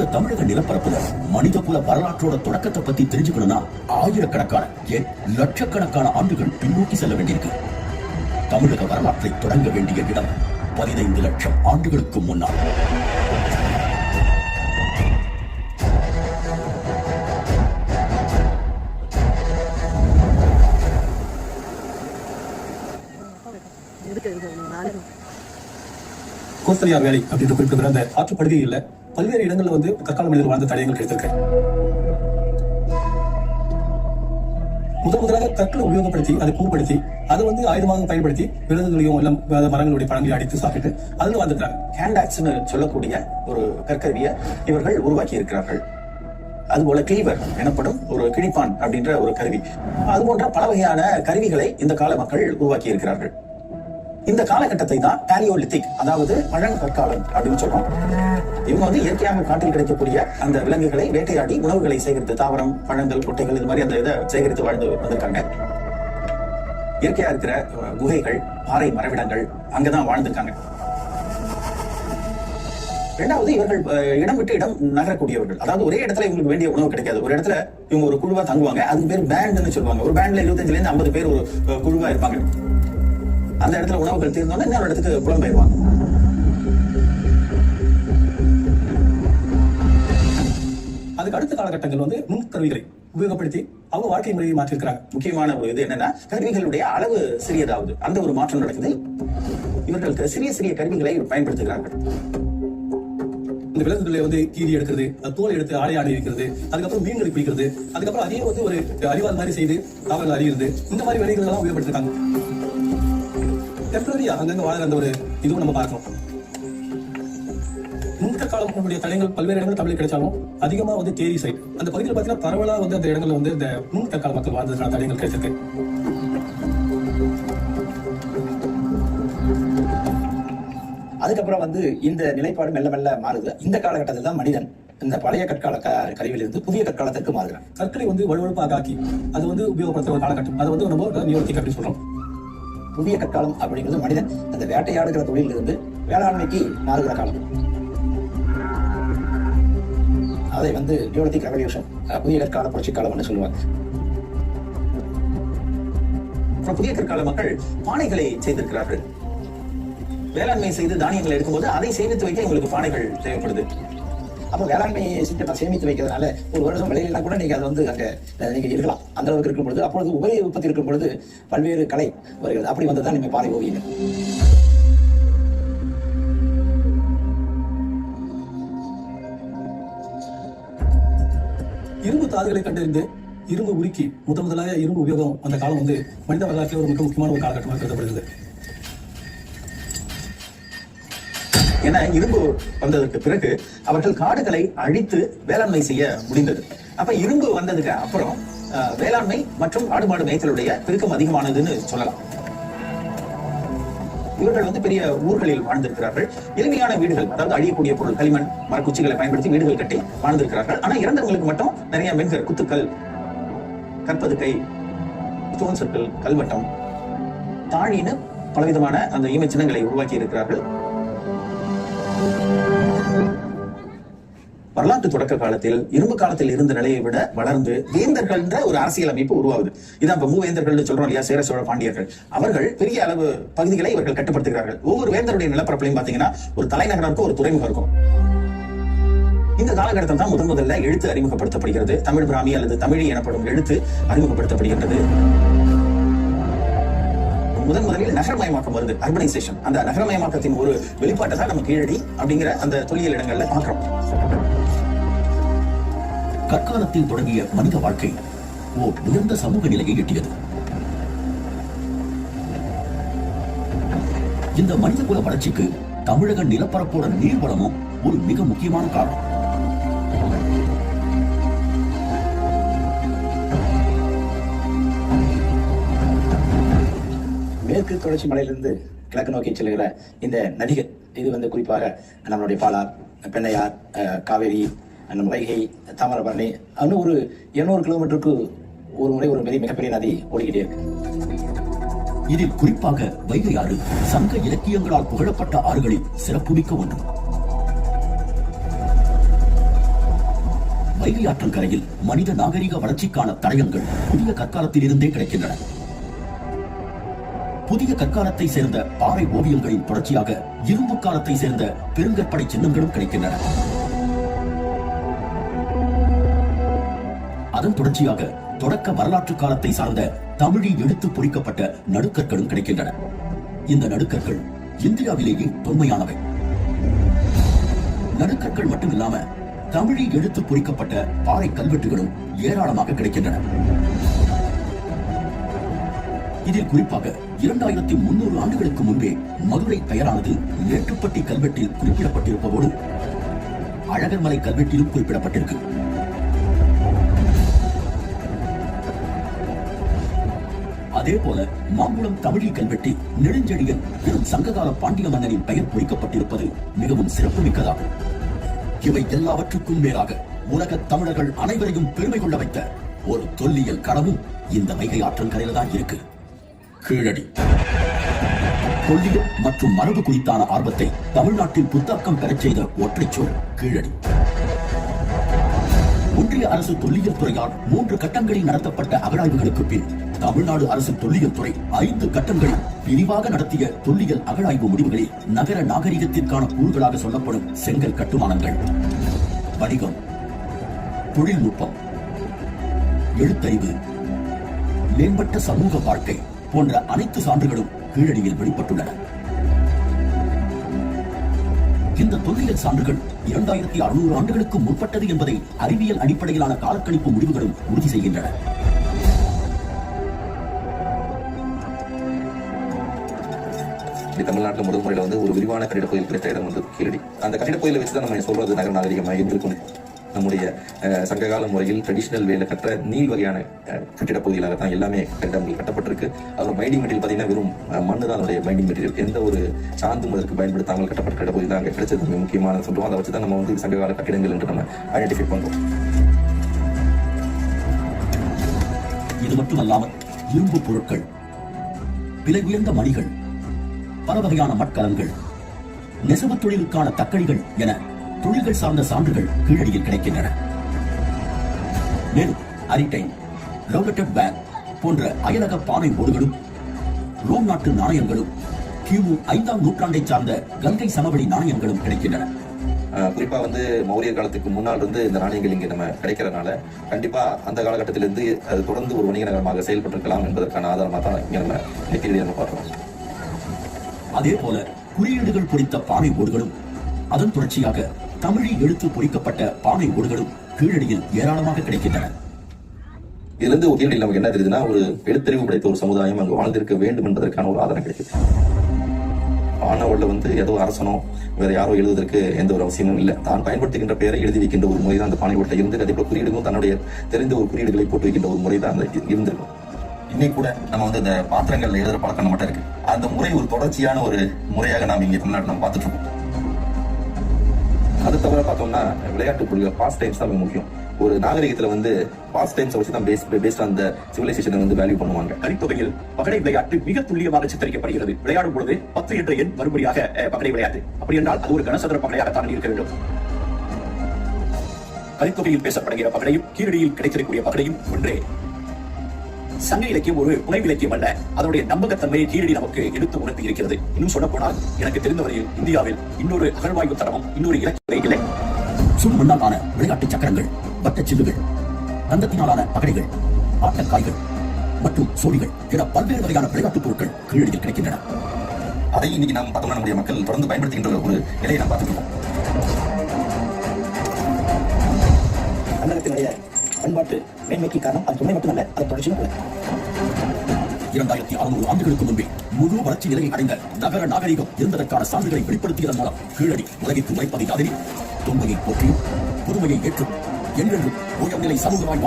இந்த தமிழக நிலப்பரப்புல மனித குல வரலாற்றோட தொடக்கத்தை பத்தி தெரிஞ்சுக்கணும்னா ஆயிரக்கணக்கான ஏன் லட்சக்கணக்கான ஆண்டுகள் பின்னோக்கி செல்ல வேண்டியிருக்கு. தமிழக வரலாற்றை தொடங்க வேண்டிய இடம் பதினைந்து லட்சம் ஆண்டுகளுக்கு முன்னால். கோஸ்தலியார் வேலை அப்படின்னு குறிப்பிடுகிற அந்த ஆற்று படுகையில் பல்வேறு இடங்களில் வந்து கற்கால மனிதர் வாழ்ந்த தடயங்கள் கிடைத்திருக்கு. முதல் முதலாக கற்களை உபயோகப்படுத்தி அதை பூப்படுத்தி அதை வந்து ஆயுதமாக பயன்படுத்தி விலங்குகளையும் எல்லாம் மரங்களுடைய பழங்களை அடித்து சாப்பிட்டு அதுல வந்துட்டாங்க ஹேண்டாக்ஸ்னு சொல்லக்கூடிய ஒரு கற்கருவியை இவர்கள் உருவாக்கி இருக்கிறார்கள் அதுபோல கிளீவர் எனப்படும் ஒரு கிழிப்பான் அப்படின்ற ஒரு கருவி. அது போன்ற பல வகையான கருவிகளை இந்த கால மக்கள் உருவாக்கி இருக்கிறார்கள் இந்த காலகட்டத்தை தான் பேலியோலித்திக் அதாவது பழங்கற்காலம் அப்படின்னு சொல்றோம். இவங்க வந்து இயற்கையாக காட்டில் கிடைக்கக்கூடிய அந்த விலங்குகளை வேட்டையாடி உணவுகளை சேகரித்து தாவரம் பழங்கள் கொட்டைகள் இது மாதிரி அந்த இதை சேகரித்து வாழ்ந்து வந்திருக்காங்க. இயற்கையா இருக்கிற குகைகள் பாறை மரவிடங்கள் அங்கதான் வாழ்ந்திருக்காங்க. இரண்டாவது இவர்கள் இடம் விட்டு இடம் நகரக்கூடியவர்கள். அதாவது ஒரே இடத்துல இவங்களுக்கு வேண்டிய உணவு கிடைக்காது. ஒரு இடத்துல இவங்க ஒரு குழுவா தங்குவாங்க. அதுக்கு பேர் பேண்ட்னு சொல்லுவாங்க. ஒரு பேண்ட்ல இருபத்தஞ்சுல இருந்து ஐம்பது பேர் ஒரு குழுவா இருப்பாங்க. அந்த இடத்துல உணவுகள் தீர்ந்தோன்னா இன்னொரு இடத்துக்கு புலம்பெயர்வாங்க. அதுக்கு அடுத்த காலகட்டங்கள் வந்து நுண்கருவிகளை உபயோகப்படுத்தி அவங்க வாழ்க்கை முறையை மாற்றிருக்கிறாங்க முக்கியமான ஒரு இது என்னன்னா கருவிகளுடைய அளவு சிறியதாவது. அந்த ஒரு மாற்றம் நடக்குது. இவர்கள் சிறிய சிறிய கருவிகளை பயன்படுத்துகிறார்கள். இந்த விலங்குகளை வந்து கீறி எடுக்கிறது தோலை எடுத்து ஆடை ஆடி வைக்கிறது அதுக்கப்புறம் மீன்களை பிடிக்கிறது அதுக்கப்புறம் அதையே வந்து ஒரு அறிவாள் மாதிரி செய்து தாவரங்கள் அறியுறது இந்த மாதிரி வேலைகள் எல்லாம் உபயோகப்படுத்திருக்காங்க டெம்பரரியா அங்கங்க வாழற அந்த ஒரு இதுவும் நம்ம பார்க்கணும். முன்க காலத்தினுடைய தடயங்கள் பல்வேறு இடங்கள் தமிழில் கிடைச்சாலும் அதிகமா வந்து தேரி சைட் அந்த பகுதியில் பார்த்தீங்கன்னா பரவலா வந்து அந்த இடங்கள்ல வந்து இந்த முன் கற்கால மக்கள் வாழ்ந்ததுக்கான தடயங்கள் கிடைச்சிருக்கு. அதுக்கப்புறம் வந்து இந்த நிலைப்பாடு மெல்ல மெல்ல மாறுது. இந்த காலகட்டத்தில் தான் மனிதன் இந்த பழைய கற்கால கருவியிலிருந்து புதிய கற்காலத்திற்கு மாறுகிறான். கற்களை வந்து வலுவழுப்பாக ஆக்கி அது வந்து உபயோகப்படுத்துற ஒரு காலகட்டம். அதை வந்து நம்ம நியோத்திக் அப்படின்னு சொல்றோம். புதிய கற்காலம் அப்படிங்கிறது மனிதன் அந்த வேட்டையாடுகிற தொழிலிருந்து வேளாண்மைக்கு மாறுகிற காலம். அதை வந்து நியோலித்திக் ரெவல்யூஷன் புதிய கற்கால புரட்சி காலம்னு சொல்லுவாங்க. அப்புறம் புதிய கற்கால மக்கள் பானைகளை செய்திருக்கிறார்கள். வேளாண்மை செய்து தானியங்களை எடுக்கும்போது அதை சேமித்து வைக்க உங்களுக்கு பானைகள் தேவைப்படுது. அப்போ வேளாண்மை சிஸ்டத்தை சேமித்து வைக்கிறதுனால ஒரு வருஷம் விளையிலாம் கூட நீங்க அது வந்து அங்க நீங்கள் நீங்க இருக்கலாம். அந்த அளவுக்கு இருக்கும் பொழுது அப்பொழுது உபரி உற்பத்தி இருக்கும் பொழுது பல்வேறு கலை வருகிறது அப்படி வந்து தான் நீங்க பாறை ஓவியங்கள். இரும்பு தாதுகளை கண்டறிந்து இரும்பு உருக்கி முதல் முதலாக இரும்பு உபயோகம் அந்த காலம் வந்து மனித வரலாற்றில் ஒரு மிக முக்கியமான ஒரு காலகட்டமாக கருதப்படுகிறது. ஏன்னா இரும்பு வந்ததற்கு பிறகு அவர்கள் காடுகளை அழித்து வேளாண்மை செய்ய முடிந்தது. அப்ப இரும்பு வந்ததுக்கு அப்புறம் அஹ், வேளாண்மை மற்றும் ஆடு மாடு மேய்ச்சலுடைய பெருக்கம் அதிகமானதுன்னு சொல்லலாம். இவர்கள் வந்து பெரிய ஊர்களில் வாழ்ந்திருக்கிறார்கள். எளிமையான வீடுகள் அதாவது அழியக்கூடிய பொருள் களிமண் மரக்குச்சிகளை பயன்படுத்தி வீடுகள் கட்டி வாழ்ந்திருக்கிறார்கள். ஆனா இறந்தவங்களுக்கு மட்டும் நிறைய மென்கர் குத்துக்கள் கற்பதுக்கை ஸ்டோன் சர்க்கிள் கல்வட்டம் தாழின்னு பலவிதமான அந்த இமை சின்னங்களை உருவாக்கி இருக்கிறார்கள் வரலாற்று தொடக்க காலத்தில் இரும்பு காலத்தில் இருந்த நிலையை விட வளர்ந்து வேந்தர்கள் ஒரு அரசியல் அமைப்பு உருவாகுது. இதான் இப்ப மூவேந்தர்கள்னு சொல்றோம் இல்லையா சேர சோழ பாண்டியர்கள். அவர்கள் பெரிய அளவு பகுதிகளை இவர்கள் கட்டுப்படுத்துகிறார்கள். ஒவ்வொரு வேந்தருடைய நிலப்பரப்புலையும் பாத்தீங்கன்னா ஒரு தலைநகரம் இருக்கும் ஒரு துறைமுகம் இருக்கும் இந்த காலகட்டத்தில் தான் முதன் முதல்ல எழுத்து அறிமுகப்படுத்தப்படுகிறது. தமிழ் பிராமி அல்லது தமிழி எனப்படும் எழுத்து அறிமுகப்படுத்தப்படுகின்றது. முதன் முதலில் நகரமயமாக்கம் வருது. அர்பனைசேஷன் அந்த நகரமயமாக்கத்தின் ஒரு வெளிப்பாட்டை தான் நம்ம கீழடி அப்படிங்கிற அந்த தொல்லியல் இடங்கள்ல பார்க்கிறோம். கற்காலத்தில் தொடங்கிய மனித வாழ்க்கை ஓ உயர்ந்த சமூக நிலையை எட்டியது. இந்த மனித குல வளர்ச்சிக்கு தமிழக நிலப்பரப்போட நீர்வளமும் ஒரு மிக முக்கியமான காரணம். மேற்கு தொடர்ச்சி மலையிலிருந்து கிழக்கு நோக்கி செல்கிற இந்த நதிகள் இது வந்து குறிப்பாக நம்மளுடைய பாலார் பெண்ணையார் காவேரி நம்ம வைகை தாமிரபரணி இன்னும் ஒரு இருநூறு கிலோமீட்டருக்கு ஒரு முறை ஒரு பெரிய மிகப்பெரிய நதி ஓடிக்கிட்டே இருக்கு. இதில் குறிப்பாக வைகை ஆறு சங்க இலக்கியங்களால் புகழப்பட்ட ஆறுகளில் சிறப்புமிக்க ஒன்று. வைகை ஆற்றங்கரையில் மனித நாகரிக வளர்ச்சிக்கான தடயங்கள் புதிய கற்காலத்திலிருந்தே கிடைக்கின்றன. புதிய கற்காலத்தை சேர்ந்த பாறை ஓவியங்களின் தொடர்ச்சியாக இரும்பு காலத்தை சேர்ந்த பெருங்கற்படை சின்னங்களும் கிடைக்கின்றன. அதன் தொடர்ச்சியாக தொடக்க வரலாற்று காலத்தை சார்ந்த தமிழில் எடுத்து பொறிக்கப்பட்ட நடுக்கற்களும் கிடைக்கின்றன. இந்த நடுக்கற்கள் இந்தியாவிலேயே தொன்மையானவை. நடுக்கற்கள் மட்டும் இல்லாம தமிழில் எடுத்து பொறிக்கப்பட்ட பாறை கல்வெட்டுகளும் ஏராளமாக கிடைக்கின்றன. இதில் குறிப்பாக இரண்டாயிரத்தி முன்னூறு ஆண்டுகளுக்கு முன்பே மதுரை பெயரானது மேட்டுப்பட்டி கல்வெட்டில் குறிப்பிடப்பட்டிருப்பதோடு அழகர்மலை கல்வெட்டிலும் குறிப்பிடப்பட்டிருக்கு. அதே போல மாங்குளம் தமிழி கல்வெட்டி நெடுஞ்செழியன் பெரும் சங்ககால பாண்டிய மன்னரின் பெயர் பொறிக்கப்பட்டிருப்பது மிகவும் சிறப்புமிக்கதாகும். இவை எல்லாவற்றுக்கும் மேலாக உலக தமிழர்கள் அனைவரையும் பெருமை கொள்ள வைத்த ஒரு தொல்லியல் கடமும் இந்த வைகை ஆற்றங்கரையில தான் இருக்கு. கீழடி. கொள்ளிடம் மற்றும் மரபு குறித்தான ஆர்வத்தை தமிழ்நாட்டில் புத்தாக்கம் பெறச் செய்த ஒற்றைச்சொல் கீழடி. ஒன்றிய அரசு தொல்லியல் துறையால் மூன்று கட்டங்களில் நடத்தப்பட்ட அகழாய்வுகளுக்கு பின் தமிழ்நாடு அரசு தொல்லியல் துறை ஐந்து கட்டங்களில் விரிவாக நடத்திய தொல்லியல் அகழாய்வு முடிவுகளில் நகர நாகரிகத்திற்கான கூறுகளாக சொல்லப்படும் செங்கல் கட்டுமானங்கள். வணிகம். தொழில்நுட்பம். எழுத்தறிவு. மேம்பட்ட சமூக வாழ்க்கை. போன்ற அனைத்து சான்றுகளும் கீழடியில் வெளிப்பட்டுள்ளன. இந்த தொல்லியல் சான்றுகள் இரண்டாயிரத்தி அறுநூறு ஆண்டுகளுக்கு முற்பட்டது என்பதை அறிவியல் அடிப்படையிலான காலக்கணிப்பு முடிவுகளும் உறுதி செய்கின்றன. தமிழ்நாட்டில் முதல் முறையில் வந்து ஒரு விரிவான கட்டிட கோயில் கிடைத்த இடம் வந்து கீழடி. அந்த கட்டிட கோயிலை வச்சு தான் நம்ம சொல்றது நகர நாகரிகமாக இருந்திருக்கும் நம்முடைய அஹ், சங்ககால முறையில் ட்ரெடிஷ்னல் வேல கட்டுற நீள் வகையான கட்டிட பகுதிகளாக தான் எல்லாமே கட்டிடங்கள் கட்டப்பட்டிருக்கு. அதோட பைண்டிங் மெட்டீரியல் பார்த்தீங்கன்னா வெறும் மண்ணு தான் அதனுடைய பைண்டிங் மெட்டீரியல் எந்த ஒரு சாந்தும் அதற்கு பயன்படுத்தாமல் கட்டப்பட்ட கட்ட பகுதி தான் அங்கே கிடைச்சது. முக்கியமான சொல்றோம். அதை வச்சு தான் நம்ம வந்து சங்ககால கட்டிடங்கள் என்று நம்ம ஐடென்டிஃபை பண்றோம். இது மட்டுமல்லாமல் இரும்பு பொருட்கள் விலை உயர்ந்த மணிகள் பல வகையான மட்கலங்கள் நெசவு தொழிலுக்கான தக்கடிகள் என தொழில்கள் சார்ந்த சான்றுகள் கீழடியில் கிடைக்கின்றன. மேலும் அரிட்டைன் ரோகட்டட் பேக் போன்ற அயலக பானை ஓடுகளும் ரோம் நாட்டு நாணயங்களும் கிமு ஐந்தாம் நூற்றாண்டை சார்ந்த கங்கை சமவெளி நாணயங்களும் கிடைக்கின்றன. அஹ் குறிப்பா வந்து மௌரியர் காலத்துக்கு முன்னால் இருந்து இந்த நாணயங்கள் இங்க நம்ம கிடைக்கிறனால கண்டிப்பா அந்த காலகட்டத்திலிருந்து அது தொடர்ந்து ஒரு வணிக நகரமாக செயல்பட்டிருக்கலாம் என்பதற்கான ஆதாரமா தான் இங்க நம்ம நெத்திரியை நம்ம பார்க்கிறோம். அதே போல குறியீடுகள் பொறித்த பானை ஓடுகளும் அதன் தொடர்ச்சியாக தமிழில் எழுத்து பொறிக்கப்பட்ட பானை ஓடுகளும் கீழடியில் ஏராளமாக கிடைக்கின்றன. இதுல இருந்து ஒரு கேள்வி நமக்கு என்ன தெரியுதுன்னா ஒரு எழுத்தறிவு படைத்த ஒரு சமுதாயம் அங்கு வாழ்ந்திருக்க வேண்டும் என்பதற்கான ஒரு ஆதாரம் கிடைக்குது. ஆனவள்ல வந்து ஏதோ அரசனோ வேற யாரோ எழுதுவதற்கு எந்த ஒரு அவசியமும் இல்லை. தான் பயன்படுத்துகின்ற பெயரை எழுதி வைக்கின்ற ஒரு முறை தான் அந்த பானை ஓட்டை இருந்து அதே போல குறியீடுகளும் தன்னுடைய தெரிந்த ஒரு குறியீடுகளை போட்டு வைக்கின்ற ஒரு முறை தான் அந்த இருந்திருக்கும். இன்னைக்கு கூட நம்ம வந்து இந்த பாத்திரங்கள்ல எழுதுற பழக்கம் நம்மகிட்ட இருக்கு. அந்த முறை ஒரு தொடர்ச்சியான ஒரு முறையாக நாம் இங்க தமிழ்நாட்டில் நம்ம பார்த்துட்டு இருக்கோம். தவிர பார்த்தோம்னா விளையாட்டு பொருட்கள் பாஸ்ட் டைம்ஸ் தான் மிக முக்கியம். ஒரு நாகரிகத்துல வந்து பாஸ்ட் டைம்ஸ் வச்சு தான் பேஸ் பேஸ்ட் அந்த சிவிலைசேஷனை வந்து வேல்யூ பண்ணுவாங்க. கலித்தொகையில் பகடை விளையாட்டு மிக துல்லியமாக சித்தரிக்கப்படுகிறது. விளையாடும் பொழுது பத்து என்ற எண் மறுபடியாக பகடை விளையாட்டு. அப்படி என்றால் அது ஒரு கனசதுர பகடையாகத்தான் இருக்க வேண்டும். கலித்தொகையில் பேசப்படுகிற பகடையும் கீழடியில் கிடைத்திருக்கக்கூடிய பகடையும் ஒன்றே. சங்க இலக்கியம் ஒரு புனைவு இலக்கியம் அல்ல. அதனுடைய நம்பகத்தன்மையை கீழடி நமக்கு எடுத்து உணர்த்தி இருக்கிறது. இன்னும் சொல்ல போனால் எனக்கு தெரிந்தவரையில் இந்தியாவில் இன்னொரு அகழ்வாய்வு தரமும் இன்னொரு இலக்கிய இல்லை ஆன விளையாட்டு சக்கரங்கள் வட்ட சில்லுகள் தங்கத்தினாலான பகடைகள் ஆட்டக்காய்கள் மற்றும் சோழிகள் என பல்வேறு வகையான விளையாட்டுப் பொருட்கள் கீழடியில் கிடைக்கின்றன. அதை இன்னைக்கு நாம் பார்த்தோம்னா நம்முடைய மக்கள் தொடர்ந்து பயன்படுத்துகின்ற ஒரு நிலையை நாம் பார்த்துட்டு தமிழகத்தினுடைய பண்பாட்டு மேன்மைக்கு காரணம் அது துணை மட்டுமல்ல அது தொடர்ச்சியும் கூட. இரண்டாயிரத்தி அறுநூறு ஆண்டுகளுக்கு முன்பே முழு வளர்ச்சி நிலையை அடைந்த நகர நாகரிகம் இருந்ததற்கான சான்றுகளை வெளிப்படுத்தியதன் மூலம் கீழடி உலகிற்கு உழைப்பதை அதிரி தொன்மையை போற்றியும் புதுமையை ஏற்றும் என்றென்றும் உயர்நிலை சமூகமாய்